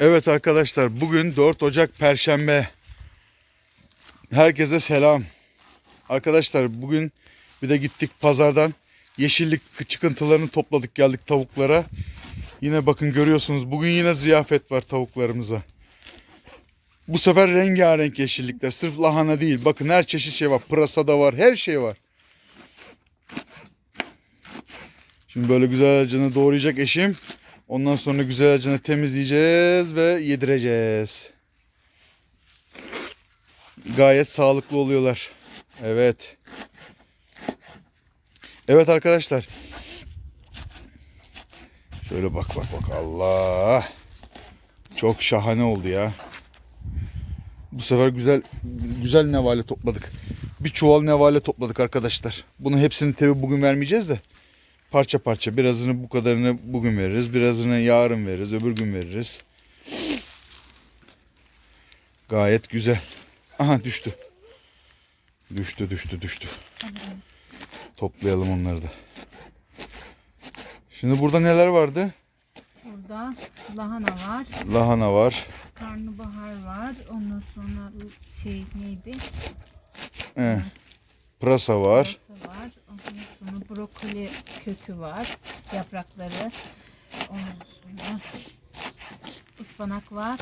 Evet arkadaşlar bugün 4 Ocak Perşembe. Herkese selam. Arkadaşlar bugün bir de gittik pazardan yeşillik çıkıntılarını topladık geldik tavuklara. Yine bakın görüyorsunuz bugün yine ziyafet var tavuklarımıza. Bu sefer rengarenk yeşillikler. Sırf lahana değil. Bakın her çeşit şey var. Pırasa da var. Her şey var. Şimdi böyle güzelce doğrayacak eşim. Ondan sonra güzelce temizleyeceğiz ve yedireceğiz. Gayet sağlıklı oluyorlar. Evet. Evet arkadaşlar. Şöyle bak bak bak Allah. Çok şahane oldu ya. Bu sefer güzel güzel nevale topladık. Bir çuval nevale topladık arkadaşlar. Bunu hepsini tabi bugün vermeyeceğiz de parça parça birazını bu kadarını bugün veririz. Birazını yarın veririz. Öbür gün veririz. Gayet güzel. Aha düştü. Düştü düştü düştü. Toplayalım onları da. Şimdi burada neler vardı? Burada lahana var, Lahana var. karnabahar var, ondan sonra şey neydi? Eh, pırasa var. Pırasa var, ondan sonra brokoli kökü var, yaprakları. Ondan sonra ıspanak var,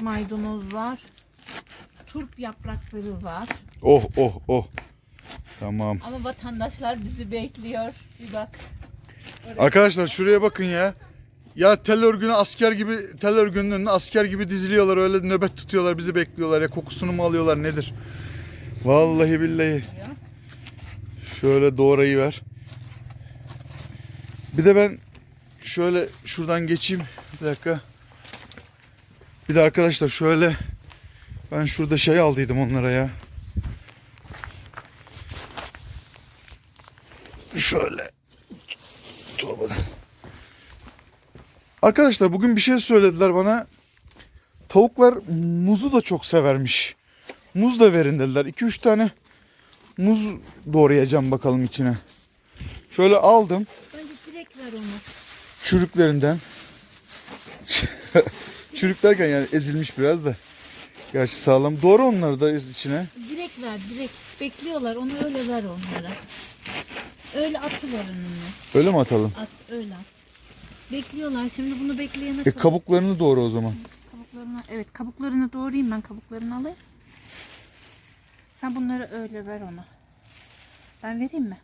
maydanoz var, turp yaprakları var. Oh oh oh. Tamam. Ama vatandaşlar bizi bekliyor. Bir bak. Arkadaşlar şuraya bakın ya. Ya tel örgünü asker gibi tel örgünün önüne asker gibi diziliyorlar öyle nöbet tutuyorlar bizi bekliyorlar ya kokusunu mu alıyorlar nedir? Vallahi billahi. Şöyle doğrayı ver. Bir de ben şöyle şuradan geçeyim bir dakika. Bir de arkadaşlar şöyle ben şurada şey aldıydım onlara ya. Şöyle torbadan. Arkadaşlar bugün bir şey söylediler bana. Tavuklar muzu da çok severmiş. Muz da verin dediler. 2-3 tane muz doğrayacağım bakalım içine. Şöyle aldım Bence direkt ver onu. çürüklerinden. Çürük derken yani ezilmiş biraz da. Gerçi sağlam. Doğru onları da içine. Direkt ver, direkt. Bekliyorlar, onu öyle ver onlara. Öyle atıver önüne. Öyle mi atalım? At, öyle at. Bekliyorlar. Şimdi bunu bekleyene E kadar. kabuklarını doğru o zaman. kabuklarını, evet kabuklarını doğrayayım ben kabuklarını alayım. Sen bunları öyle ver ona. Ben vereyim mi?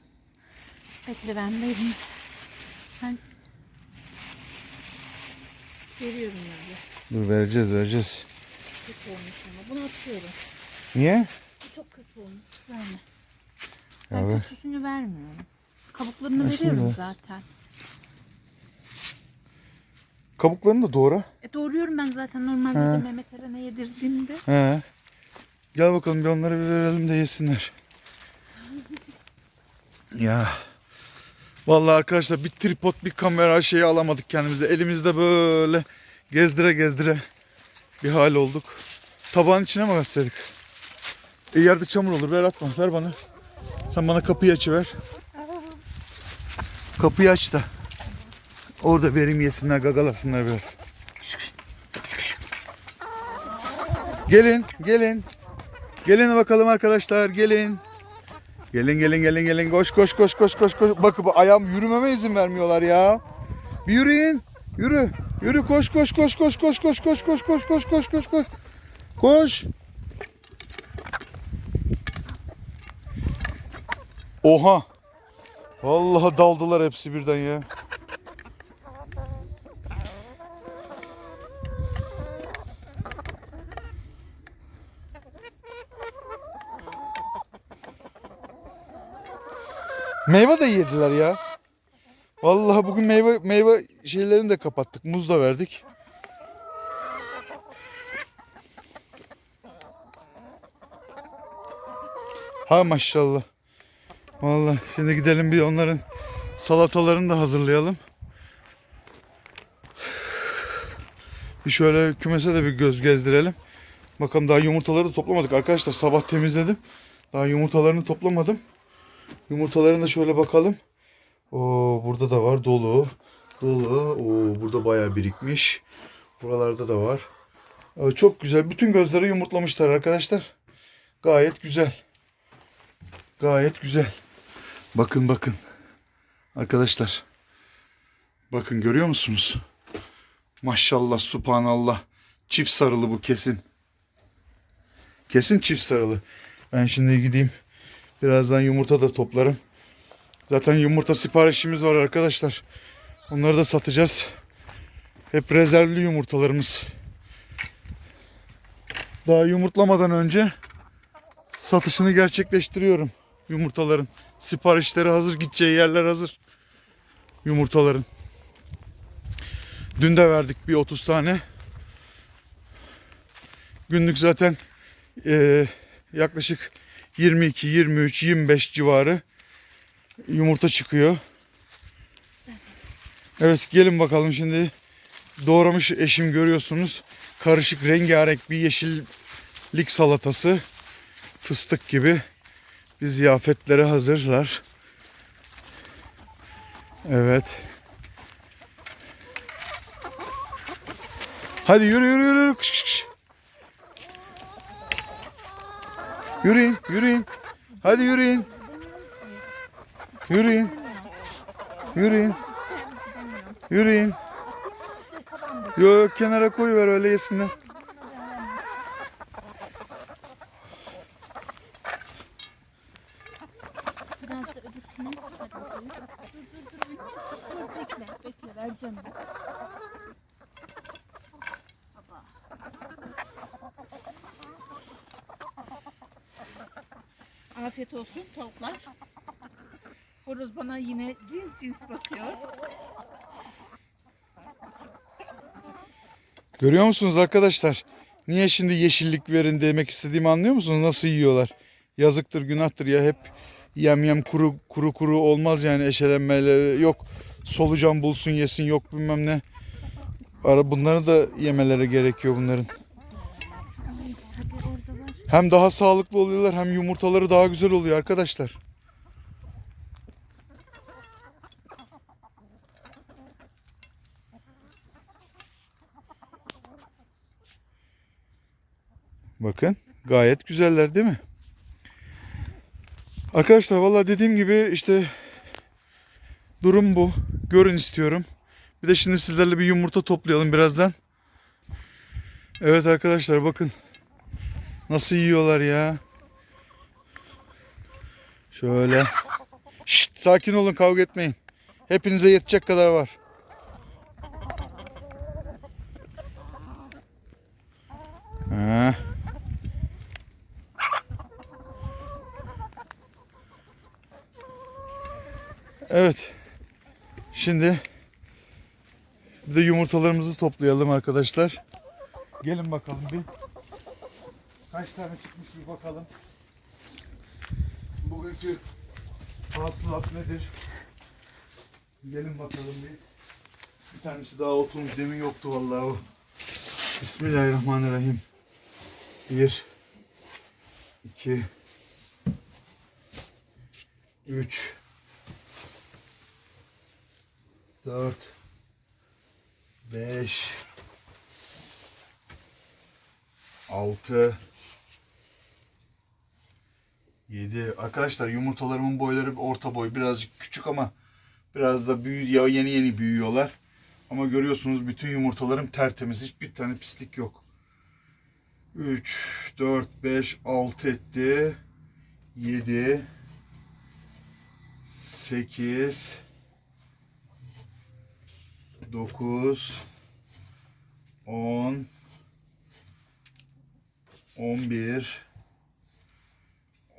Bekle ben vereyim. Ben veriyorum öyle. Dur vereceğiz vereceğiz. Kötü olmuş ama. Bunu atıyorum. Niye? Bu çok kötü olmuş. Verme. Ben ver. kötüsünü vermiyorum. Kabuklarını şunu veriyorum ver. zaten. Kabuklarını da doğra. E doğruyorum ben zaten normalde He. de Mehmet Eren'e yedirdiğimde. He. Gel bakalım bir onlara bir verelim de yesinler. Ya. Vallahi arkadaşlar bir tripod bir kamera şeyi alamadık kendimize. Elimizde böyle gezdire gezdire bir hal olduk. Tabağın içine mi verseydik? E yerde çamur olur. Ver atma. Ver bana. Sen bana kapıyı açıver. Kapıyı aç da. Orada verim yesinler, gagalasınlar biraz. Gelin, gelin. Gelin bakalım arkadaşlar, gelin. Gelin, gelin, gelin, gelin. Koş, koş, koş, koş, koş, koş. Bakın bu ayağım yürümeme izin vermiyorlar ya. Bir yürüyün. Yürü. Yürü koş, koş, koş, koş, koş, koş, koş, koş, koş, koş, koş, koş, koş. Koş. Oha. Vallahi daldılar hepsi birden ya. Meyve de yediler ya. Vallahi bugün meyve meyve şeylerini de kapattık. Muz da verdik. Ha maşallah. Vallahi şimdi gidelim bir onların salatalarını da hazırlayalım. Bir şöyle kümese de bir göz gezdirelim. Bakalım daha yumurtaları da toplamadık arkadaşlar. Sabah temizledim. Daha yumurtalarını toplamadım. Yumurtalarına şöyle bakalım. Oo burada da var dolu. Dolu. Oo, burada bayağı birikmiş. Buralarda da var. Ee, Çok güzel. Bütün gözleri yumurtlamışlar arkadaşlar. Gayet güzel. Gayet güzel. Bakın bakın. Arkadaşlar. Bakın görüyor musunuz? Maşallah, subhanallah. Çift sarılı bu kesin. Kesin çift sarılı. Ben şimdi gideyim. Birazdan yumurta da toplarım. Zaten yumurta siparişimiz var arkadaşlar. Onları da satacağız. Hep rezervli yumurtalarımız. Daha yumurtlamadan önce satışını gerçekleştiriyorum yumurtaların. Siparişleri hazır, gideceği yerler hazır. Yumurtaların. Dün de verdik bir 30 tane. Günlük zaten eee, yaklaşık 22, 23, 25 civarı yumurta çıkıyor. Evet gelin bakalım şimdi doğramış eşim görüyorsunuz. Karışık rengarenk bir yeşillik salatası. Fıstık gibi. Bir ziyafetlere hazırlar. Evet. Hadi yürü yürü yürü. Kış, kış, kış. Yürüyün yürüyün. Hadi yürüyün. Yürüyün. Yürüyün. Yürüyün. Yok kenara koyuver öyle yesinler. Biraz da öbürsüne. Hadi bakalım. Dur dur dur. Dur bekle. Bekle vereceğim ben. Baba. Afiyet olsun tavuklar. Horoz bana yine cins cins bakıyor. Görüyor musunuz arkadaşlar? Niye şimdi yeşillik verin demek istediğimi anlıyor musunuz? Nasıl yiyorlar? Yazıktır, günahtır ya hep yem yem kuru kuru kuru olmaz yani eşelenmeyle yok solucan bulsun yesin yok bilmem ne. Ara bunları da yemeleri gerekiyor bunların. Hem daha sağlıklı oluyorlar hem yumurtaları daha güzel oluyor arkadaşlar. Bakın gayet güzeller değil mi? Arkadaşlar vallahi dediğim gibi işte durum bu. Görün istiyorum. Bir de şimdi sizlerle bir yumurta toplayalım birazdan. Evet arkadaşlar bakın. Nasıl yiyorlar ya? Şöyle. Şşt, sakin olun kavga etmeyin. Hepinize yetecek kadar var. Ha. Evet. Şimdi bir de yumurtalarımızı toplayalım arkadaşlar. Gelin bakalım bir. Kaç tane çıkmış bir bakalım. Bugünkü hasılat nedir? Gelin bakalım bir. Bir tanesi daha oturmuş. Demin yoktu vallahi o. Bismillahirrahmanirrahim. Bir. iki, Üç. Dört. Beş. Altı. 7. Arkadaşlar yumurtalarımın boyları orta boy. Birazcık küçük ama biraz da büyü ya yeni yeni büyüyorlar. Ama görüyorsunuz bütün yumurtalarım tertemiz. Hiçbir tane pislik yok. 3, 4, 5, 6 etti. 7, 8, 9, 10, 11,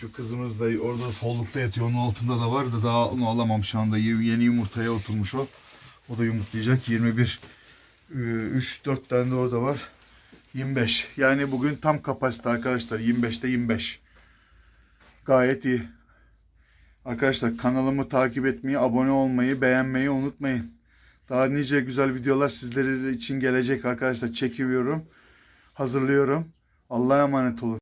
şu kızımız da orada follukta yatıyor. Onun altında da var da daha onu alamam şu anda. Yeni yumurtaya oturmuş o. O da yumurtlayacak. 21 3-4 tane de orada var. 25. Yani bugün tam kapasite arkadaşlar. 25'te 25. Gayet iyi. Arkadaşlar kanalımı takip etmeyi, abone olmayı, beğenmeyi unutmayın. Daha nice güzel videolar sizler için gelecek arkadaşlar. Çekiyorum, hazırlıyorum. Allah'a emanet olun.